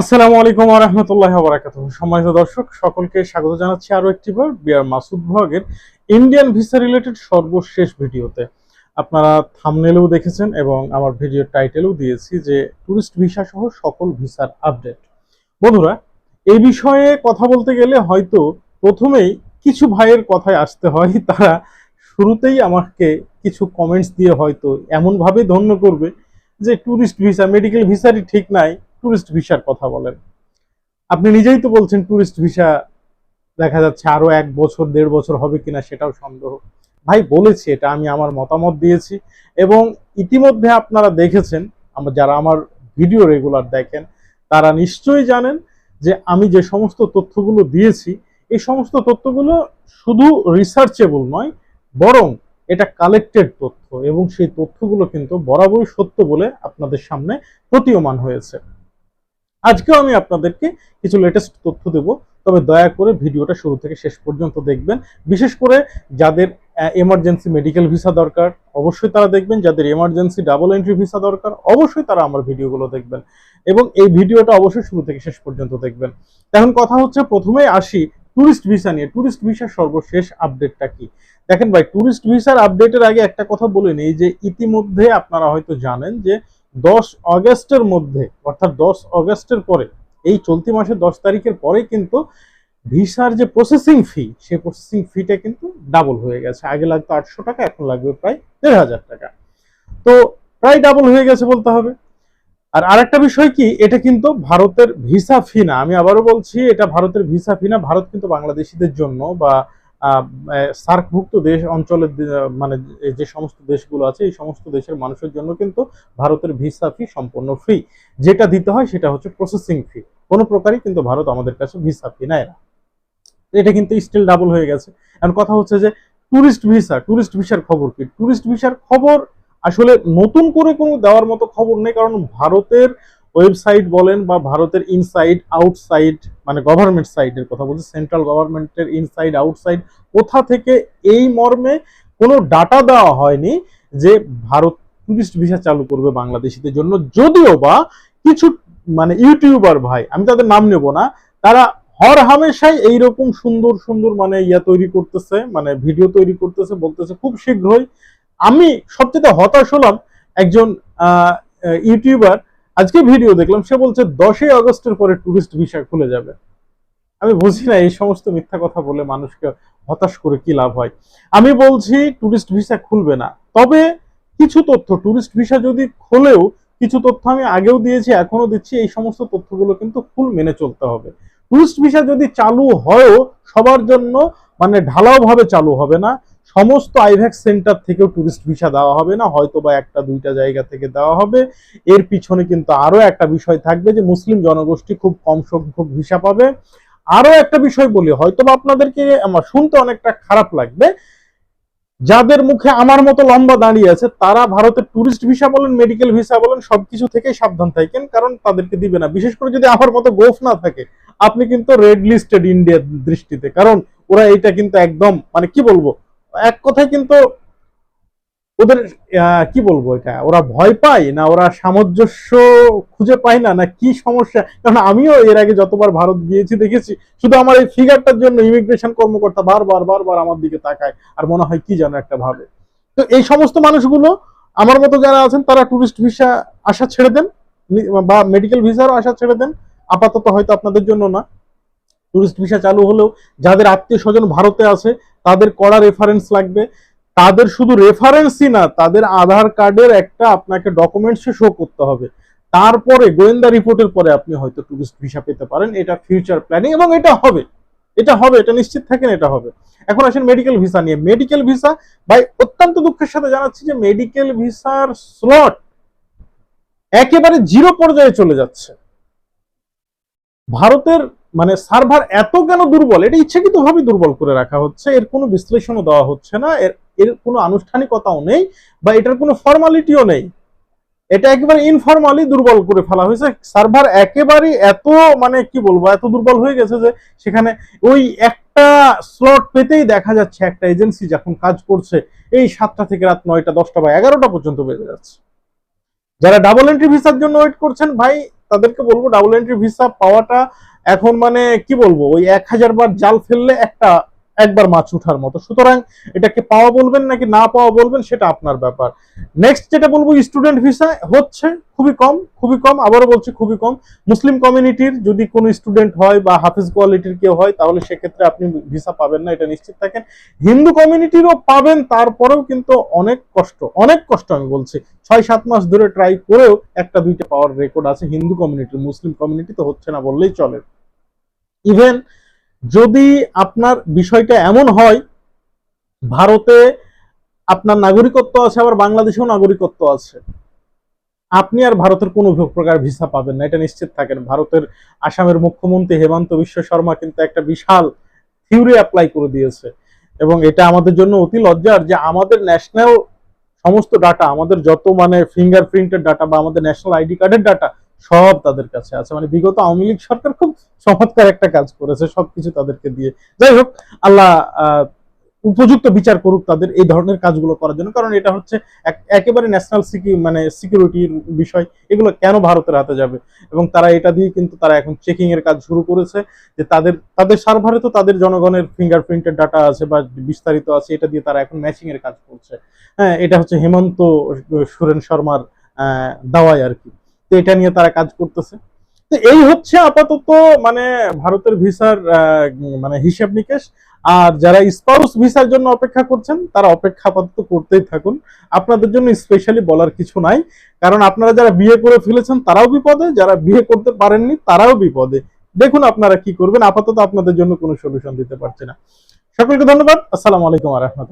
আসসালামু আলাইকুম রহমতুল্লাহ বারাকাত সম্মানিত দর্শক, সকলকে স্বাগত জানাচ্ছি আরও একটি বার বিআর মাসুদ ভগের ইন্ডিয়ান ভিসা রিলেটেড সর্বশেষ ভিডিওতে। আপনারা থামনেলেও দেখেছেন এবং আমার ভিডিওর টাইটেলেও দিয়েছি যে ট্যুরিস্ট ভিসা সহ সকল ভিসার আপডেট বন্ধুরা এই বিষয়ে কথা বলতে গেলে হয়তো প্রথমেই কিছু ভাইয়ের কথায় আসতে হয়, তারা শুরুতেই আমাকে কিছু কমেন্টস দিয়ে হয়তো এমনভাবে ধন্য করবে যে ট্যুরিস্ট ভিসা মেডিকেল ভিসারই ঠিক নাই ট্যুরিস্ট ভিসার কথা বলেন। আপনি নিজেই তো বলছেন ট্যুরিস্ট ভিসা দেখা যাচ্ছে আরও এক বছর, দেড় বছর হবে কিনা সেটাও সন্দেহ। ভাই, বলেছি এটা, আমি আমার মতামত দিয়েছি। এবং ইতিমধ্যে আপনারা দেখেছেন, আমার যারা আমার ভিডিও রেগুলার দেখেন, তারা নিশ্চয়ই জানেন যে আমি যে সমস্ত তথ্যগুলো দিয়েছি, এই সমস্ত তথ্যগুলো শুধু রিসার্চেবল নয়, বরং এটা কালেক্টেড তথ্য। এবং সেই তথ্যগুলো কিন্তু বরাবরই সত্য বলে আপনাদের সামনে প্রতীয়মান হয়েছে। আজকেও আমি আপনাদেরকে কিছু লেটেস্ট তথ্য দেব। তবে দয়া করে ভিডিওটা শুরু থেকে শেষ পর্যন্ত দেখবেন। বিশেষ করে যাদের এমার্জেন্সি মেডিকেল ভিসা দরকার, অবশ্যই তারা দেখবেন। যাদের এমার্জেন্সি ডাবল এন্ট্রি ভিসা দরকার, অবশ্যই তারা আমার ভিডিওগুলো দেখবেন। এবং এই ভিডিওটা অবশ্যই শুরু থেকে শেষ পর্যন্ত দেখবেন। এখন কথা হচ্ছে, প্রথমেই আসি ট্যুরিস্ট ভিসা নিয়ে। ট্যুরিস্ট ভিসার সর্বশেষ আপডেটটা কি? দেখেন ভাই ট্যুরিস্ট ভিসার আপডেটের আগে একটা কথা বলে নেই যে, ইতিমধ্যে আপনারা হয়তো জানেন যে দশ অগস্টের মধ্যে, অর্থাৎ দশ অগস্টের পরে, এই চলতি মাসের দশ তারিখের পরে কিন্তু ভিসার যে প্রসেসিং ফি সেই প্রসেসিং ফিটা কিন্তু ডাবল হয়ে গেছে। আগে লাগতো আটশো টাকা, এখন লাগবে প্রায় দেড় হাজার টাকা। তো প্রায় ডাবল হয়ে গেছে বলতে হবে। আর আরেকটা বিষয় কি, এটা কিন্তু ভারতের ভিসা ফি না। আমি আবারও বলছি, এটা ভারতের ভিসা ফি না। ভারত কিন্তু বাংলাদেশিদের জন্য বা সার্কভুক্ত দেশ অঞ্চলের মানে যে সমস্ত দেশগুলো আছে, এই সমস্ত দেশের মানুষের জন্য কিন্তু ভারতের ভিসা ফি সম্পূর্ণ ফ্রি যেটা দিতে হয় সেটা হচ্ছে প্রসেসিং ফি কোনো প্রকারই কিন্তু ভারত আমাদের কাছে ভিসা ফি নেয় না। এটা কিন্তু স্টিল ডাবল হয়ে গেছে। এখন কথা হচ্ছে যে ট্যুরিস্ট ভিসা ট্যুরিস্ট ভিসার খবর কি? ট্যুরিস্ট ভিসার খবর আসলে নতুন করে কোনো দেওয়ার মতো খবর নেই, কারণ ভারতের ওয়েবসাইট বলেন বা ভারতের ইনসাইড আউটসাইড মানে গভর্নমেন্ট সাইডের কথা বলছি সেন্ট্রাল গভর্নমেন্টের ইনসাইড আউটসাইড কোথা থেকে এই মর্মে কোনো ডাটা দেওয়া হয়নি যে ভারত টুরিস্ট ভিসা চালু করবে বাংলাদেশিদের জন্য। যদিও বা কিছু মানে ইউটিউবার ভাই, আমি তাদের নাম নেব না, তারা হর হামেশাই এইরকম সুন্দর সুন্দর মানে ইয়া তৈরি করতেছে মানে ভিডিও তৈরি করতেছে, বলতেছে খুব শীঘ্রই। আমি সবচেয়ে হতাশ হলাম একজন ইউটিউবার আজকে ভিডিও দেখলাম, সে বলছে, দশই আগস্টের পরে টুরিস্ট ভিসা খুলে যাবে। আমি বুঝি না, এই সমস্ত মিথ্যা কথা বলে মানুষকে হতাশ করে কি লাভ হয়? আমি বলছি টুরিস্ট ভিসা খুলবে না। তবে কিছু তথ্য টুরিস্ট ভিসা যদি খোলেও কিছু তথ্য আমি আগেও দিয়েছি এখনও দিচ্ছি, এই সমস্ত তথ্যগুলো কিন্তু ফুল মেনে চলতে হবে। টুরিস্ট ভিসা যদি চালু হয়ও, সবার জন্য মানে ঢালাও ভাবে চালু হবে না সমস্ত আইভ্যাক্স সেন্টার থেকেও টুরিস্ট ভিসা দেওয়া হবে না হয়তো বা একটা, দুইটা জায়গা থেকে দেওয়া হবে। এর পিছনে কিন্তু আরও একটা বিষয় থাকবে যে মুসলিম জনগোষ্ঠী খুব কম সংখ্যক ভিসা পাবে। আরও একটা বিষয় বলি হয়তো বা আপনাদেরকে আমার শুনতে অনেকটা খারাপ লাগবে। যাদের মুখে আমার মতো লম্বা দাঁড়িয়ে আছে, তারা ভারতের টুরিস্ট ভিসা বলেন মেডিকেল ভিসা বলেন, সবকিছু থেকেই সাবধান থাকেন, কারণ তাদেরকে দিবে না। বিশেষ করে যদি আমার মতো গোফ না থাকে, আপনি কিন্তু রেড লিস্টেড ইন্ডিয়ার দৃষ্টিতে, কারণ ওরা এটা কিন্তু একদম মানে কি বলব এক কথায় কিন্তু ওদের কি বলব এটা? ওরা ভয় পায় না, ওরা সামঞ্জস্য খুঁজে পায় না না কি সমস্যা? কারণ আমিও এর আগে যতবার ভারত গিয়েছি, দেখেছি, শুধু আমার এই ফিগারটার জন্য ইমিগ্রেশন কর্মকর্তা বারবার বারবার আমার দিকে তাকায়, আর মনে হয় কি যেন একটা ভাবে। তো এই সমস্ত মানুষগুলো, আমার মতো যারা আছেন, তারা টুরিস্ট ভিসা আশা ছেড়ে দেন বা মেডিকেল ভিসারও আশা ছেড়ে দেন, আপাতত হয়তো আপনাদের জন্য না। টুরিস্ট ভিসা চালু হলেও যাদের আত্মীয় স্বজন ভারতে আছে, তাদের কড়া রেফারেন্স লাগবে। তাদের শুধু রেফারেন্সই না, তাদের আধার কার্ডের একটা আপনাকে ডকুমেন্টস শো করতে হবে। তারপরে গোয়েন্দা রিপোর্টের পরে আপনি হয়তো টুরিস্ট ভিসা পেতে পারেন। এটা ফিউচার প্ল্যানিং এবং এটা হবে। এটা হবে, এটা নিশ্চিত থাকেন এটা হবে। এখন আসেন মেডিকেল ভিসা নিয়ে। মেডিকেল ভিসা ভাই, অত্যন্ত দুঃখের সাথে জানাচ্ছি যে মেডিকেল ভিসার স্লট একেবারে জিরো পর্যায়ে চলে যাচ্ছে। ভারতের মানে সার্ভার এত কেন দুর্বল? এটা ইচ্ছাকৃতভাবে দুর্বল করে রাখা হচ্ছে। এর কোনো বিশ্লেষণও দেওয়া হচ্ছে না। এর এর কোনো আনুষ্ঠানিকতাও নেই বা এটার কোনো ফর্মালিটিও নেই। এটা একেবারে ইনফর্মালি দুর্বল করে ফেলা হয়েছে। সার্ভার একেবারে এত মানে কি বলব, এত দুর্বল হয়ে গেছে যে সেখানে ওই একটা স্লট পেতেই দেখা যাচ্ছে একটা এজেন্সি যখন কাজ করছে, এই সাতটা থেকে রাত নয়টা, দশটা বা এগারোটা পর্যন্ত বেজে যাচ্ছে। যারা ডাবল এন্ট্রি ভিসার জন্য ওয়েট করছেন, ভাই, তাদেরকে বলব ডাবল এন্ট্রি ভিসা পাওয়াটা এখন মানে কি বলব, ওই এক হাজার বার জাল ফেললে একটা একবার মাছ উঠার মতো। সুতরাং এটাকে পাওয়া বলবেন নাকি না পাওয়া বলবেন সেটা আপনার ব্যাপার। নেক্সট যেটা বলব স্টুডেন্ট ভিসা হচ্ছে খুবই কম খুবই কম, আবারও বলছি খুবই কম। মুসলিম কমিউনিটির যদি কোনো স্টুডেন্ট হয় বা হাফিজ কোয়ালিটির কেউ হয়, তাহলে সেক্ষেত্রে আপনি ভিসা পাবেন না, এটা নিশ্চিত থাকেন। হিন্দু কমিউনিটিরও পাবেন, তারপরেও কিন্তু অনেক কষ্ট অনেক কষ্ট আমি বলছি। ছয়, সাত মাস ধরে ট্রাই করেও একটা, দুইটা পাওয়ার রেকর্ড আছে হিন্দু কমিউনিটির মুসলিম কমিউনিটি তো হচ্ছে না বললেই চলে। ইভেন যদি আপনার বিষয়টা এমন হয়, ভারতে আপনার নাগরিকত্ব আছে, আবার বাংলাদেশেও নাগরিকত্ব আছে। আপনি আর ভারতের কোনো প্রকার ভিসা পাবেন না, এটা নিশ্চিত থাকেন। ভারতের আসামের মুখ্যমন্ত্রী হেমন্ত বিশ্ব শর্মা কিন্তু একটা বিশাল থিওরি অ্যাপ্লাই করে দিয়েছে। এবং এটা আমাদের জন্য অতি লজ্জার যে আমাদের ন্যাশনাল সমস্ত ডাটা আমাদের যত মানে ফিঙ্গারপ্রিন্টের ডাটা বা আমাদের ন্যাশনাল আইডি কার্ডের ডাটা সব তাদের কাছে আছে। মানে বিগত আওয়ামী লীগ সরকার খুব চমৎকার একটা কাজ করেছে সবকিছু তাদেরকে দিয়ে। যাই হোক, আল্লাহ উপযুক্ত বিচার করুক তাদের এই ধরনের কাজগুলো করার জন্য। কারণ এটা হচ্ছে এক- একেবারে ন্যাশনাল সিকি মানে সিকিউরিটির বিষয়। এগুলো কেন ভারতের হাতে যাবে? এবং তারা এটা দিয়ে কিন্তু তারা এখন চেকিং এর কাজ শুরু করেছে যে তাদের তাদের সার্ভারে তো তাদের জনগণের ফিঙ্গারপ্রিন্টের ডাটা আছে বা বিস্তারিত আছে, এটা দিয়ে তারা এখন ম্যাচিং এর কাজ করছে। হ্যাঁ এটা হচ্ছে হেমন্ত সুরেন শর্মার দাওয়াই আর কি। তো এটা নিয়ে তারা কাজ করতেছে। তো এই হচ্ছে আপাতত মানে ভারতের ভিসার মানে হিসাব নিকেশ। আর যারা স্পাউস ভিসার জন্য অপেক্ষা করছেন, তারা অপেক্ষা আপাতত করতেই থাকুন। আপনাদের জন্য স্পেশালি বলার কিছু নাই। কারণ আপনারা যারা বিয়ে করে ফেলেছেন, তারাও বিপদে। যারা বিয়ে করতে পারেননি, তারাও বিপদে। দেখুন আপনারা কি করবেন। আপাতত আপনাদের জন্য কোনো সলিউশন দিতে পারছি না। সকলকে ধন্যবাদ। আসসালামু আলাইকুম আহমদ